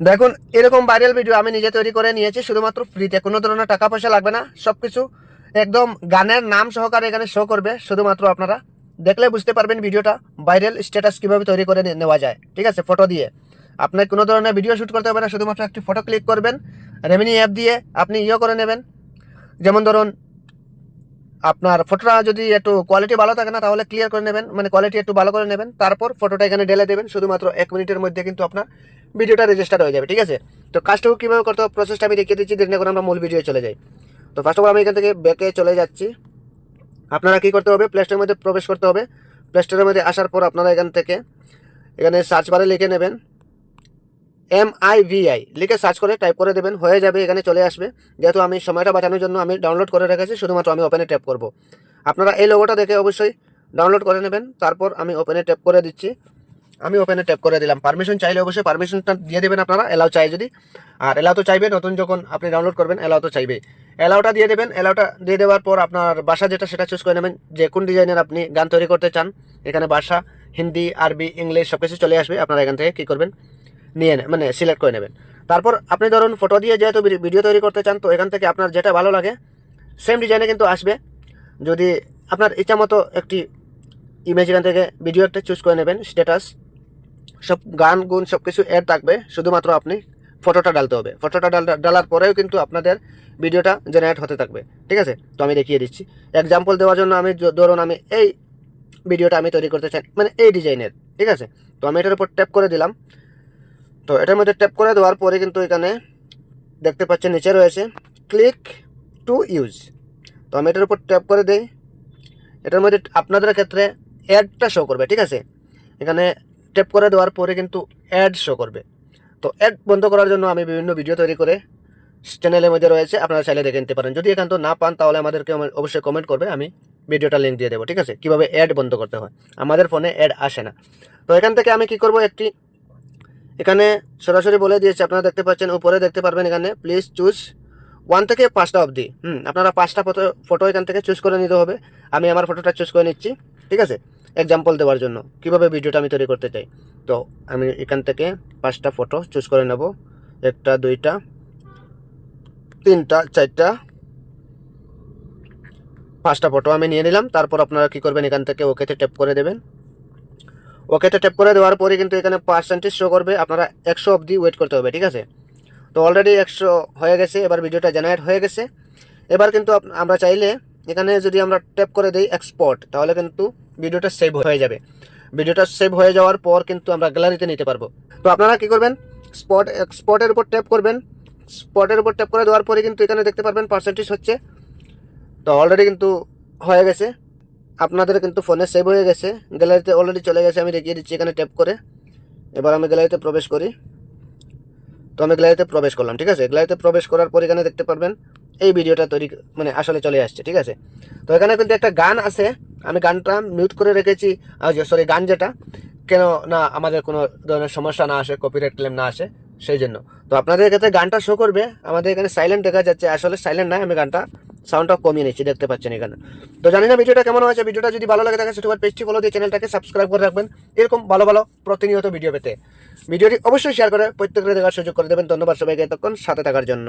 দেখুন, এরকম viral video আমি নিজে তৈরি করে নিয়েছি, শুধুমাত্র ফ্রিতে কোনো ধরনের টাকা পয়সা লাগবে না সব কিছু একদম গানের নাম সহকারে এখানে শো করবে, শুধুমাত্র আপনারা। দেখলে বুঝতে পারবেন ভিডিওটা ভাইরাল স্ট্যাটাস কীভাবে তৈরি করে নেওয়া যায়। ঠিক আছে ফটো দিয়ে। আপনার কোনো ধরনের ভিডিও শ্যুট করতে হবে না, শুধুমাত্র একটি ফটো ক্লিক করবেন রেমিনি অ্যাপ দিয়ে আপনি ইয়ে করে নেবেন। যেমন ধরুন, আপনার ফটোটা যদি একটু কোয়ালিটি ভালো থাকে না, তাহলে ক্লিয়ার করে নেবেন মানে কোয়ালিটি একটু ভালো করে নেবেন। তারপর ফটোটা এখানে ঢেলে দেবেন, শুধুমাত্র এক মিনিটের মধ্যে কিন্তু আপনার ভিডিওটা রেজিস্টার হয়ে যাবে, ঠিক আছে? তো কাজটাও কীভাবে করতে হবে প্রসেসটা আমি দেখিয়ে দিচ্ছি না করে আমরা মূল ভিডিও চলে যাই। তো ফার্স্ট অফ অল আমি এখান থেকে ব্যাকে চলে যাচ্ছি। আপনারা কী করতে হবে প্লে স্টোরের মধ্যে প্রবেশ করতে হবে। প্লে স্টোরের মধ্যে আসার পর আপনারা এখান থেকে, এখানে সার্চ বারে লিখে নেবেন এম আই ভি আই লিখে সার্চ করে টাইপ করে দেবেন, হয়ে যাবে, এখানে চলে আসবে। যেহেতু আমি সময়টা বাঁচানোর জন্য আমি ডাউনলোড করে রেখেছি, শুধুমাত্র আমি ওপেনে ট্যাপ করব। আপনারা এই লোগোটা দেখে অবশ্যই ডাউনলোড করে নেবেন, তারপর আমি ওপেনে ট্যাপ করে দিচ্ছি। আমি ওপেনে ট্যাপ করে দিলাম। পারমিশন চাইলে অবশ্যই পারমিশনটা দিয়ে দেবেন আপনারা এলাও চাই যদি। আর এলাও তো চাইবে, নতুন যখন আপনি ডাউনলোড করবেন এলাও তো চাইবে এলাওটা দিয়ে দেবেন এলাওটা দিয়ে দেওয়ার পর আপনার বাসা যেটা, সেটা চুজ করে নেবেন। যে কোন ডিজাইনের আপনি গান তৈরি করতে চান, এখানে ভাষা হিন্দি, আরবি, ইংলিশ সব কিছু চলে আসবে। আপনারা এখান থেকে কী করবেন? নিয়ে মানে সিলেক্ট করে নেবেন। তারপর আপনি ধরুন ফটো দিয়ে যেহেতু ভিডিও তৈরি করতে চান, তো এখান থেকে আপনার যেটা ভালো লাগে সেম ডিজাইনে কিন্তু আসবে। যদি আপনার ইচ্ছা মতো একটি ইমেজ এখান থেকে ভিডিও একটা চুজ করে নেবেন স্ট্যাটাস সব গান, গুণ সব কিছু অ্যাড থাকবে, শুধুমাত্র আপনি ফটোটা ডালতে হবে। ফটোটা ডাল ডালার পরেও কিন্তু আপনাদের ভিডিওটা জেনারেট হতে থাকবে। ঠিক আছে? তো আমি দেখিয়ে দিচ্ছি। এক্সাম্পল দেওয়ার জন্য আমি ধরুন আমি এই ভিডিওটা আমি তৈরি করতে চাই মানে এই ডিজাইনের ঠিক আছে? তো আমি এটার উপর ট্যাপ করে দিলাম। তো এটার মধ্যে ট্যাপ করে দেওয়ার পরে কিন্তু এখানে দেখতে পাচ্ছেন নিচে রয়েছে ক্লিক টু ইউজ তো আমি এটার উপর ট্যাপ করে দিই। এটার মধ্যে আপনাদের ক্ষেত্রে অ্যাডটা শো করবে, ঠিক আছে? এখানে ট্যাপ করে দেওয়ার পরে কিন্তু অ্যাড শো করবে। তো অ্যাড বন্ধ করার জন্য আমি বিভিন্ন ভিডিও তৈরি করে চ্যানেলের মধ্যে রয়েছে, আপনারা চাইলে দেখে নিতে পারেন। যদি এখান তো না পান, তাহলে আমাদেরকে অবশ্যই কমেন্ট করবে, আমি ভিডিওটা লিঙ্ক দিয়ে দেবো, ঠিক আছে? কীভাবে অ্যাড বন্ধ করতে হয়? আমাদের ফোনে অ্যাড আসে না। তো এখান থেকে আমি কি করব একটি, এখানে সরাসরি বলে দিয়েছে, আপনারা দেখতে পাচ্ছেন, উপরে দেখতে পারবেন এখানে প্লিজ চুজ ওয়ান থেকে পাঁচটা অবধি। হুম, আপনারা পাঁচটা ফটো ফটো এখান থেকে চুজ করে নিতে হবে। আমি আমার ফটোটা চুজ করে নিচ্ছি, ঠিক আছে? এক্সাম্পল দেওয়ার জন্য। কীভাবে ভিডিওটা আমি তৈরি করতে চাই? তো আমি এখান থেকে পাঁচটা ফটো চুজ করে নেব। একটা, দুইটা, তিনটা, চারটা, পাঁচটা ফটো আমি নিয়ে নিলাম। তারপর আপনারা কি করবেন? এখান থেকে ওকেতে ট্যাপ করে দেবেন। ওকেতে ট্যাপ করে দেওয়ার পরে কিন্তু এখানে পার্সেন্টেজ শো করবে। আপনারা একশো অবধি ওয়েট করতে হবে, ঠিক আছে? তো অলরেডি একশো হয়ে গেছে। এবার ভিডিওটা জেনারেট হয়ে গেছে। এবার কিন্তু আমরা চাইলে এখানে যদি আমরা ট্যাপ করে দিই এক্সপোর্ট তাহলে কিন্তু ভিডিওটা সেভ হয়ে যাবে। ভিডিওটা সেভ হয়ে যাওয়ার পর কিন্তু আমরা গ্যালারিতে নিতে পারব। তো আপনারা কি করবেন? স্পট স্পটের উপর ট্যাপ করবেন। স্পটের উপর ট্যাপ করে দেওয়ার পরে কিন্তু এখানে দেখতে পারবেন পার্সেন্টেজ হচ্ছে। তো অলরেডি কিন্তু হয়ে গেছে। আপনাদের কিন্তু ফোনে সেভ হয়ে গেছে। গ্যালারিতে অলরেডি চলে গেছে। আমি দেখিয়ে দিচ্ছি এখানে ট্যাপ করে। এবার আমি গ্যালারিতে প্রবেশ করি। তো আমি গ্যালারিতে প্রবেশ করলাম, ঠিক আছে? গ্যালারিতে প্রবেশ করার পর এখানে দেখতে পারবেন এই ভিডিওটা তৈরি মানে আসলে চলে আসছে, ঠিক আছে? তো এখানে কিন্তু একটা গান আছে, আমি গানটা মিউট করে রেখেছি সরি গান যেটা, কেন না আমাদের কোনো ধরনের সমস্যা না আসে কপিরাইট ক্লেম না আসে, সেই জন্য। তো আপনাদের ক্ষেত্রে গানটা শো করবে, আমাদের এখানে সাইলেন্ট দেখা যাচ্ছে, আসলে সাইলেন্ট নয় আমি গানটা সাউন্ডটা কমিয়ে নিচ্ছি, দেখতে পাচ্ছেন এখানে। তো জানি না ভিডিওটা কেমন হয়েছে, ভিডিওটা যদি ভালো লাগে থাকে সেটা পেজটি ফলো দিয়ে চ্যানেলটাকে সাবস্ক্রাইব করে রাখবেন, এরকম ভালো ভালো প্রতিনিয়ত ভিডিও পেতে। ভিডিওটি অবশ্যই শেয়ার করে প্রত্যেকের দেখার সুযোগ করে দেবেন। ধন্যবাদ সবাইকে, এতক্ষণ সাথে থাকার জন্য।